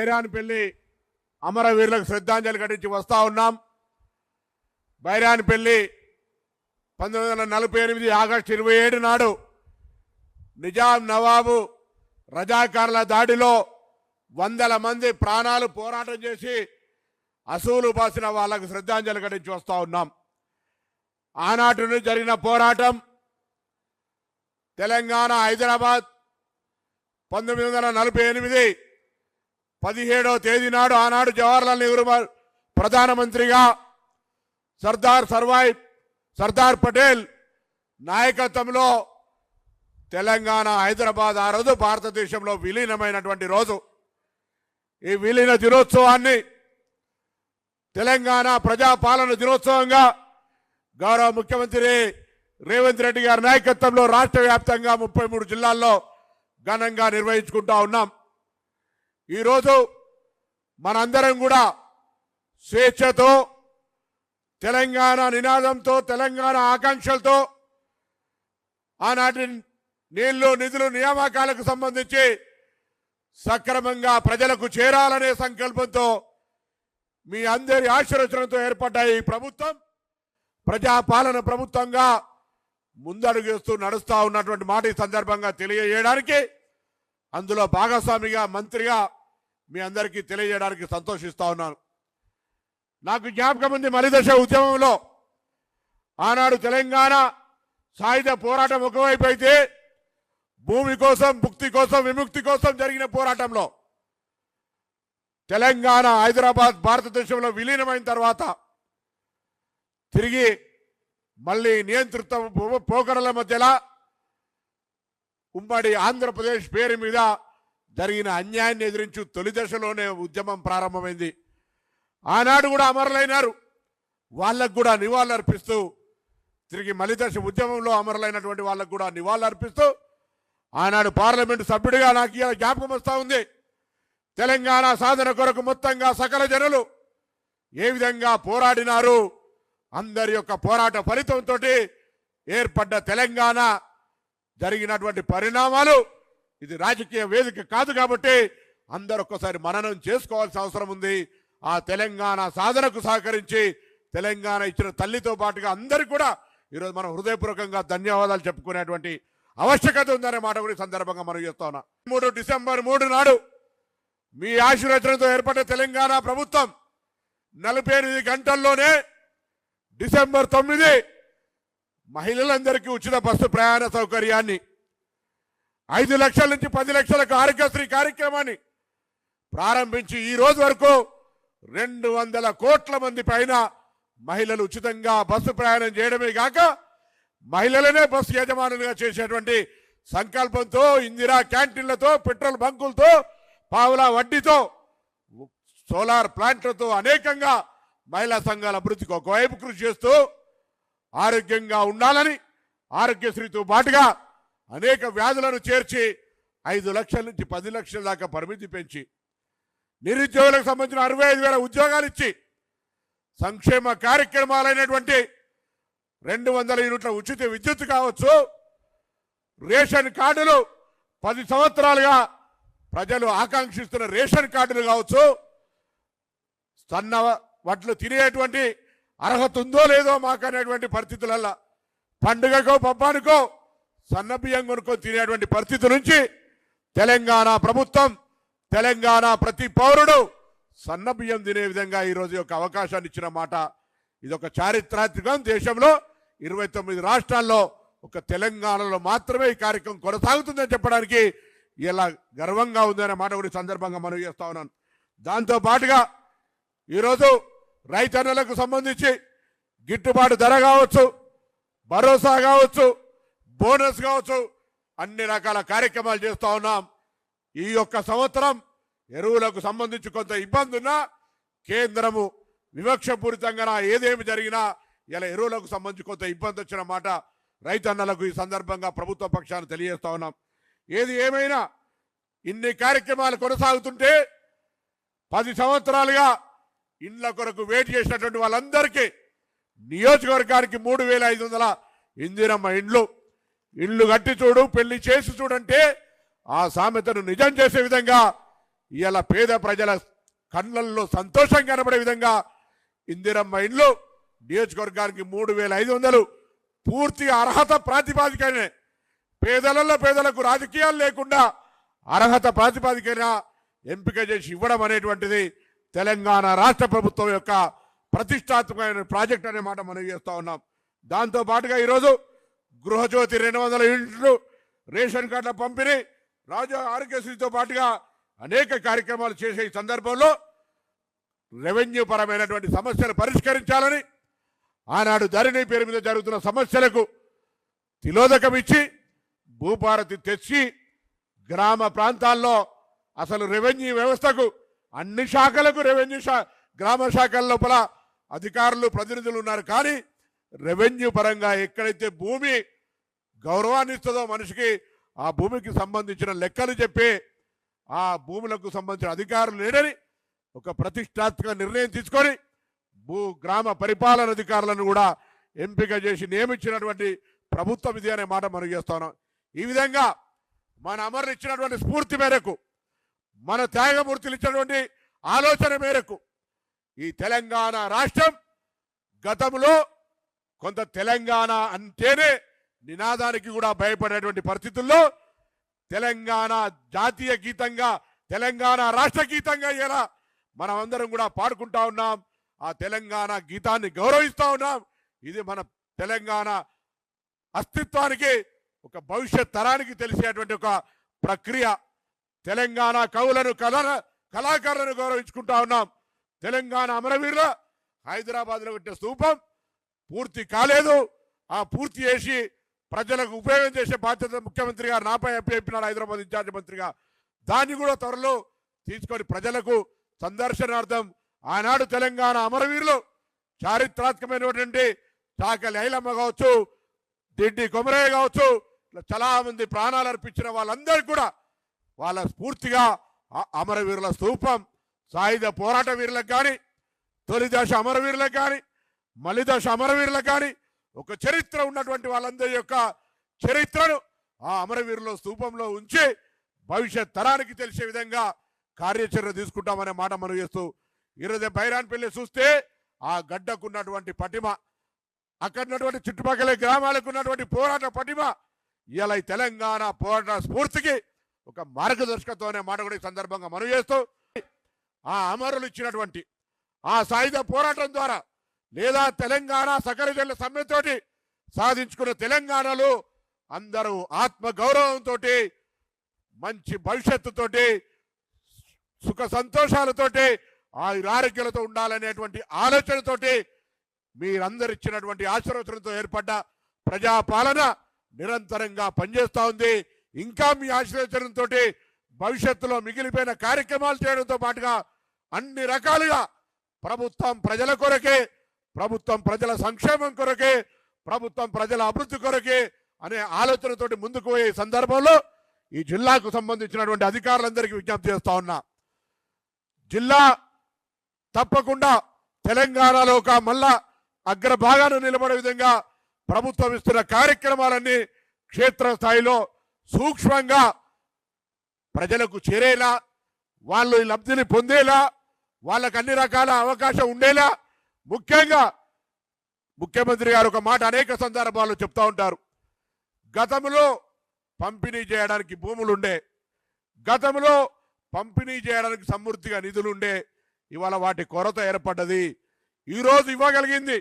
బైరాన్పల్లి అమరవీరులకు శ్రద్ధాంజలి ఘటించి వస్తూ ఉన్నాం. బైరాన్పల్లి పంతొమ్మిది వందల నలభై ఎనిమిది ఆగస్టు ఇరవై ఏడు నాడు నిజాం నవాబు రజాకారుల దాడిలో వందల మంది ప్రాణాలు పోరాటం చేసి అసూలు బాసిన వాళ్ళకు శ్రద్ధాంజలి ఘటించి వస్తూ ఉన్నాం. ఆనాటి నుండి జరిగిన పోరాటం తెలంగాణ హైదరాబాద్ పంతొమ్మిది వందల నలభై ఎనిమిది పదిహేడవ తేదీ నాడు ఆనాడు జవహర్లాల్ నెహ్రూ ప్రధానమంత్రిగా సర్దార్ సర్వాయి సర్దార్ పటేల్ నాయకత్వంలో తెలంగాణ హైదరాబాద్ ఆ రోజు భారతదేశంలో విలీనమైనటువంటి రోజు. ఈ విలీన దినోత్సవాన్ని తెలంగాణ ప్రజాపాలన దినోత్సవంగా గౌరవ ముఖ్యమంత్రి రేవంత్ రెడ్డి గారి నాయకత్వంలో రాష్ట్ర వ్యాప్తంగా ముప్పై మూడు జిల్లాల్లో ఘనంగా నిర్వహించుకుంటా ఉన్నాం. ఈరోజు మనందరం కూడా స్వేచ్ఛతో తెలంగాణ నినాదంతో తెలంగాణ ఆకాంక్షలతో ఆనాటి నీళ్ళు నిధులు నియామకాలకు సంబంధించి సక్రమంగా ప్రజలకు చేరాలనే సంకల్పంతో మీ అందరి ఆశీర్వచనంతో ఏర్పడ్డాయి ఈ ప్రభుత్వం. ప్రజాపాలన ప్రభుత్వంగా ముందడుగేస్తూ నడుస్తూ ఉన్నటువంటి మాట ఈ సందర్భంగా తెలియజేయడానికి అందులో భాగస్వామిగా మంత్రిగా మీ అందరికీ తెలియజేయడానికి సంతోషిస్తా ఉన్నాను. నాకు జ్ఞాపకం ఉంది మలిదశ ఉద్యమంలో ఆనాడు తెలంగాణ సాయుధ పోరాటం ఒకవైపు అయితే భూమి కోసం ముక్తి కోసం విముక్తి కోసం జరిగిన పోరాటంలో తెలంగాణ హైదరాబాద్ భారతదేశంలో విలీనమైన తర్వాత తిరిగి మళ్ళీ నియంతృత్వ పో- పోకడల మధ్యలో ఉమ్మడి ఆంధ్రప్రదేశ్ పేరు మీద జరిగిన అన్యాయాన్ని ఎదిరించు తొలి దశలోనే ఉద్యమం ప్రారంభమైంది. ఆనాడు కూడా అమరులైనారు. వాళ్ళకు కూడా నివాళులు అర్పిస్తూ తిరిగి మలిదశ ఉద్యమంలో అమరులైనటువంటి వాళ్ళకు కూడా నివాళులు అర్పిస్తూ ఆనాడు పార్లమెంటు సభ్యుడిగా నాకు ఇలా జ్ఞాపకం వస్తూ ఉంది. తెలంగాణ సాధన కొరకు మొత్తంగా సకల జనులు ఏ విధంగా పోరాడినారు అందరి యొక్క పోరాట ఫలితంతో ఏర్పడ్డ తెలంగాణ జరిగినటువంటి పరిణామాలు ఇది రాజకీయ వేదిక కాదు కాబట్టి అందరు ఒక్కసారి మననం చేసుకోవాల్సిన అవసరం ఉంది. ఆ తెలంగాణ సాధనకు సహకరించి తెలంగాణ ఇచ్చిన తల్లితో పాటుగా అందరికీ కూడా ఈరోజు మనం హృదయపూర్వకంగా ధన్యవాదాలు చెప్పుకునేటువంటి ఆవశ్యకత ఉందనే మాట కూడా సందర్భంగా మనం చెప్తా ఉన్నాం. మూడు డిసెంబర్ మూడు నాడు మీ ఆశీర్వచనంతో ఏర్పడ్డ తెలంగాణ ప్రభుత్వం నలభై ఎనిమిది గంటల్లోనే డిసెంబర్ తొమ్మిది మహిళలందరికీ ఉచిత బస్సు ప్రయాణ సౌకర్యాన్ని ఐదు లక్షల నుంచి పది లక్షలకు ఆరోగ్యశ్రీ కార్యక్రమాన్ని ప్రారంభించి ఈ రోజు వరకు రెండు వందల కోట్ల మంది పైన మహిళలు ఉచితంగా బస్సు ప్రయాణం చేయడమే కాక మహిళలనే బస్సు యజమానులుగా చేసేటువంటి సంకల్పంతో ఇందిరా క్యాంటీన్లతో పెట్రోల్ బంకులతో పావుల వడ్డీతో సోలార్ ప్లాంట్లతో అనేకంగా మహిళా సంఘాల అభివృద్ధికి ఒకవైపు కృషి చేస్తూ ఆరోగ్యంగా ఉండాలని ఆరోగ్యశ్రీతో పాటుగా అనేక వ్యాధులను చేర్చి ఐదు లక్షల నుంచి పది లక్షల దాకా పరిమితి పెంచి నిరుద్యోగులకు సంబంధించిన అరవై ఐదు వేల ఉద్యోగాలు ఇచ్చి సంక్షేమ కార్యక్రమాలైనటువంటి రెండు వందల యూనిట్ల ఉచిత విద్యుత్ కావచ్చు. రేషన్ కార్డులు పది సంవత్సరాలుగా ప్రజలు ఆకాంక్షిస్తున్న రేషన్ కార్డులు కావచ్చు. సన్న వడ్లు తినేటువంటి అర్హత ఉందో లేదో మాకు అనేటువంటి పరిస్థితులల్లో పండుగకో పబ్బానికో సన్న బియ్యం కొనుక్కొని తినేటువంటి పరిస్థితి నుంచి తెలంగాణ ప్రభుత్వం తెలంగాణ ప్రతి పౌరుడు సన్న బియ్యం తినే విధంగా ఈరోజు యొక్క అవకాశాన్ని ఇచ్చిన మాట. ఇది ఒక చారిత్రాత్మకం. దేశంలో ఇరవై తొమ్మిది రాష్ట్రాల్లో ఒక తెలంగాణలో మాత్రమే ఈ కార్యక్రమం కొనసాగుతుందని చెప్పడానికి ఇలా గర్వంగా ఉందనే మాట కూడా సందర్భంగా మనం చేస్తా ఉన్నాను దాంతో పాటుగా ఈరోజు రైతన్నలకు సంబంధించి గిట్టుబాటు ధర కావచ్చు భరోసా కావచ్చు బోనస్ కావచ్చు. అన్ని రకాల కార్యక్రమాలు చేస్తా ఉన్నాం. ఈ యొక్క సంవత్సరం ఎరువులకు సంబంధించి కొంత ఇబ్బంది ఉన్నా కేంద్రము వివక్షపూరితంగా ఏదేమి జరిగినా ఇలా ఎరువులకు సంబంధించి కొంత ఇబ్బంది వచ్చిన మాట రైతన్నలకు ఈ సందర్భంగా ప్రభుత్వ పక్షాన్ని తెలియజేస్తా ఉన్నాం. ఏది ఏమైనా ఇన్ని కార్యక్రమాలు కొనసాగుతుంటే పది సంవత్సరాలుగా ఇండ్ల కొరకు వెయిట్ చేసినటువంటి వాళ్ళందరికీ నియోజకవర్గానికి మూడు వేల ఐదు వందల ఇందిరమ్మ ఇండ్లు ఇల్లు కట్టి చూడు పెళ్ళి చేసి చూడంటే ఆ సామెతను నిజం చేసే విధంగా ఇలా పేద ప్రజల కళ్ళల్లో సంతోషం కనబడే విధంగా ఇందిరమ్మ ఇండ్లు నియోజకవర్గానికి మూడు వేల ఐదు వందలు పూర్తిగా అర్హత ప్రాతిపాదికనే. పేదలలో పేదలకు రాజకీయాలు లేకుండా అర్హత ప్రాతిపాదికన ఎంపిక చేసి ఇవ్వడం అనేటువంటిది తెలంగాణ రాష్ట్ర ప్రభుత్వం యొక్క ప్రతిష్టాత్మకమైన ప్రాజెక్ట్ అనే మాట మనం చేస్తూ ఉన్నాం. దాంతో పాటుగా ఈరోజు గృహజ్యోతి రెండు వందల యూనిట్లు రేషన్ కార్డుల పంపిణీ రాజా ఆరోగ్యశ్రీతో పాటుగా అనేక కార్యక్రమాలు చేసే ఈ సందర్భంలో రెవెన్యూ పరమైనటువంటి సమస్యలు పరిష్కరించాలని ఆనాడు ధరణి పేరు మీద జరుగుతున్న సమస్యలకు తిలోదకం ఇచ్చి భూభారతి తెచ్చి గ్రామ ప్రాంతాల్లో అసలు రెవెన్యూ వ్యవస్థకు అన్ని శాఖలకు రెవెన్యూ శా గ్రామ శాఖల లోపల అధికారులు ప్రతినిధులు ఉన్నారు. కానీ రెవెన్యూ పరంగా ఎక్కడైతే భూమి గౌరవాన్ని ఇస్తుందో మనిషికి ఆ భూమికి సంబంధించిన లెక్కలు చెప్పి ఆ భూములకు సంబంధించిన అధికారులు లేడని ఒక ప్రతిష్టాత్మక నిర్ణయం తీసుకొని భూ గ్రామ పరిపాలన అధికారులను కూడా ఎంపిక చేసి నియమించినటువంటి ప్రభుత్వం ఇది అనే మాట మనం చేస్తున్నాం ఈ విధంగా మన అమరులు ఇచ్చినటువంటి స్ఫూర్తి మేరకు మన త్యాగమూర్తులు ఇచ్చినటువంటి ఆలోచన మేరకు ఈ తెలంగాణ రాష్ట్రం గతంలో కొంత తెలంగాణ అంటేనే నినాదానికి కూడా భయపడేటువంటి పరిస్థితుల్లో తెలంగాణ జాతీయ గీతంగా తెలంగాణ రాష్ట్ర గీతంగా ఎలా మనం అందరం కూడా పాడుకుంటా ఉన్నాం. ఆ తెలంగాణ గీతాన్ని గౌరవిస్తూ ఉన్నాం. ఇది మన తెలంగాణ అస్తిత్వానికి ఒక భవిష్యత్ తరానికి తెలిసేటువంటి ఒక ప్రక్రియ. తెలంగాణ కవులను కళ కళాకారులను గౌరవించుకుంటా ఉన్నాం. తెలంగాణ అమరవీరుల హైదరాబాద్లో పెట్టిన స్థూపం. పూర్తి కాలేదు. ఆ పూర్తి చేసి ప్రజలకు ఉపయోగం చేసే బాధ్యత ముఖ్యమంత్రి గారు నాపై చెప్పినాడు హైదరాబాద్ ఇన్ఛార్జ్ మంత్రిగా. దాన్ని కూడా త్వరలో తీసుకొని ప్రజలకు సందర్శనార్థం ఆనాడు తెలంగాణ అమరవీరులు చారిత్రాత్మకమైనటువంటి చాకలి ఐలమ్మ కావచ్చు దిడ్డి కొమరయ్య కావచ్చు ఇట్లా చాలా మంది ప్రాణాలు అర్పించిన వాళ్ళందరికీ కూడా వాళ్ళ స్ఫూర్తిగా అమరవీరుల స్థూపం సాయుధ పోరాట వీరులకు కానీ తొలి దశ అమరవీరులకు కానీ మలిదశ అమరవీరులకు కానీ ఒక చరిత్ర ఉన్నటువంటి వాళ్ళందరి యొక్క చరిత్రను ఆ అమరవీరుల స్థూపంలో ఉంచి భవిష్యత్ తరానికి తెలిసే విధంగా కార్యాచరణ తీసుకుంటామనే మాట మనం చేస్తూ ఈరోజు బైరాన్పల్లి చూస్తే ఆ గడ్డకున్నటువంటి పటిమ అక్కడ ఉన్నటువంటి చుట్టుపక్కల గ్రామాలకు ఉన్నటువంటి పోరాట పటిమ ఇలా తెలంగాణ పోరాట స్ఫూర్తికి ఒక మార్గదర్శకత్వం అనే మాట కూడా ఈ సందర్భంగా మనం చేస్తూ ఆ అమరులు ఇచ్చినటువంటి ఆ సాయుధ పోరాటం ద్వారా లేదా తెలంగాణ సకల సమ్మెతోటి సాధించుకున్న తెలంగాణలో అందరూ ఆత్మ గౌరవంతో మంచి భవిష్యత్తుతోటి సుఖ సంతోషాలతోటి ఆయురారోగ్యాలతో ఉండాలనేటువంటి ఆలోచనతోటి మీరందరు ఇచ్చినటువంటి ఆశీర్వచనంతో ఏర్పడ్డ ప్రజాపాలన నిరంతరంగా పనిచేస్తూ ఉంది. ఇంకా మీ ఆశీర్వచనంతో భవిష్యత్తులో మిగిలిపోయిన కార్యక్రమాలు చేయడంతో పాటుగా అన్ని రకాలుగా ప్రభుత్వం ప్రజల కొరకే ప్రభుత్వం ప్రజల సంక్షేమం కొరకే ప్రభుత్వం ప్రజల అభివృద్ధి కొరకే అనే ఆలోచనతోటి ముందుకు పోయే సందర్భంలో ఈ జిల్లాకు సంబంధించినటువంటి అధికారులందరికీ విజ్ఞప్తి చేస్తా ఉన్నా. జిల్లా తప్పకుండా తెలంగాణలో ఒక మళ్ళా అగ్రభాగాన నిలబడే విధంగా ప్రభుత్వం ఇస్తున్న కార్యక్రమాలన్నీ క్షేత్రస్థాయిలో సూక్ష్మంగా ప్రజలకు చేరేలా వాళ్ళు ఈ లబ్ధిని పొందేలా వాళ్ళకు అన్ని రకాల అవకాశం ఉండేలా ముఖ్యంగా ముఖ్యమంత్రి గారు ఒక మాట అనేక సందర్భాల్లో చెప్తా ఉంటారు. గతంలో పంపిణీ చేయడానికి భూములు ఉండే గతంలో పంపిణీ చేయడానికి సమృద్ధిగా నిధులుండే ఇవాళ వాటి కొరత ఏర్పడ్డది. ఈరోజు ఇవ్వగలిగింది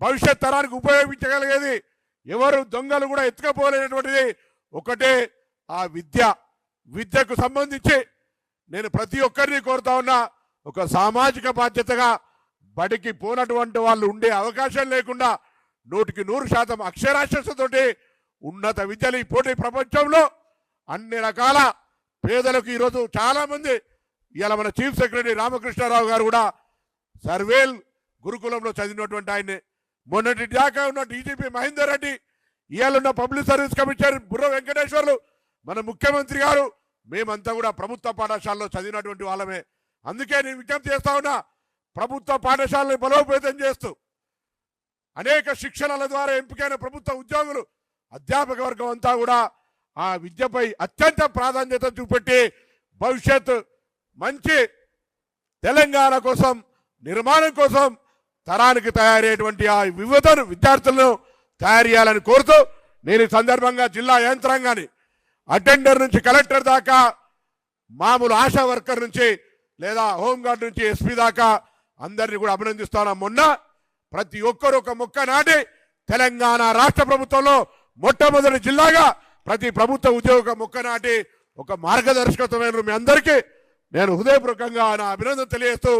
భవిష్యత్ తరానికి ఉపయోగించగలిగేది ఎవరు దొంగలు కూడా ఎత్తుకపోలేనటువంటిది ఒకటే ఆ విద్య. విద్యకు సంబంధించి నేను ప్రతి ఒక్కరిని కోరుతా ఉన్నా ఒక సామాజిక బాధ్యతగా బడికి పోనటువంటి వాళ్ళు ఉండే అవకాశం లేకుండా నూటికి నూరు శాతం అక్షరాస్యతతోటి ఉన్నత విద్యలు ఈ పోటీ ప్రపంచంలో అన్ని రకాల పేదలకు ఈరోజు చాలామంది ఇవాళ మన చీఫ్ సెక్రటరీ రామకృష్ణారావు గారు కూడా సర్వేల్ గురుకులంలో చదివినటువంటి ఆయన్ని. మొన్నటి దాకా ఉన్న డీజీపీ మహేందర్ రెడ్డి ఇవాళ ఉన్న పబ్లిక్ సర్వీస్ కమిషనర్ బుర్ర వెంకటేశ్వర్లు మన ముఖ్యమంత్రి గారు మేమంతా కూడా ప్రభుత్వ పాఠశాలలో చదివినటువంటి వాళ్ళమే. అందుకే నేను విజ్ఞప్తి చేస్తా ఉన్నా ప్రభుత్వ పాఠశాలను బలోపేతం చేస్తూ అనేక శిక్షణల ద్వారా ఎంపికైన ప్రభుత్వ ఉద్యోగులు అధ్యాపక వర్గం అంతా కూడా ఆ విద్యపై అత్యంత ప్రాధాన్యత చూపెట్టి భవిష్యత్ మంచి తెలంగాణ కోసం నిర్మాణం కోసం తరానికి తయారయ్యేటువంటి ఆ యువతను విద్యార్థులను తయారు చేయాలని కోరుతూ నేను ఈ సందర్భంగా జిల్లా యంత్రాంగాన్ని అటెండర్ నుంచి కలెక్టర్ దాకా మామూలు ఆశా వర్కర్ నుంచి లేదా హోంగార్డ్ నుంచి ఎస్పీ దాకా అందరినీ కూడా అభినందిస్తాను. మొన్న ప్రతి ఒక్కరు ఒక మొక్క నాటి తెలంగాణ రాష్ట్ర ప్రభుత్వంలో మొట్టమొదటి జిల్లాగా ప్రతి ప్రభుత్వ ఉద్యోగ మొక్క నాటి ఒక మార్గదర్శకత్వమైన మీ అందరికీ నేను హృదయపూర్వకంగా నా అభినందన తెలియజేస్తూ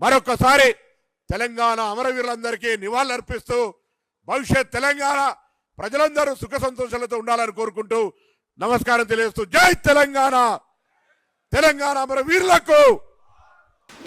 మరొకసారి తెలంగాణ అమరవీరులందరికీ నివాళులర్పిస్తూ భవిష్యత్ తెలంగాణ ప్రజలందరూ సుఖ సంతోషాలతో ఉండాలని కోరుకుంటూ నమస్కారం తెలియజేస్తూ జై తెలంగాణ! తెలంగాణ అమరవీరులకు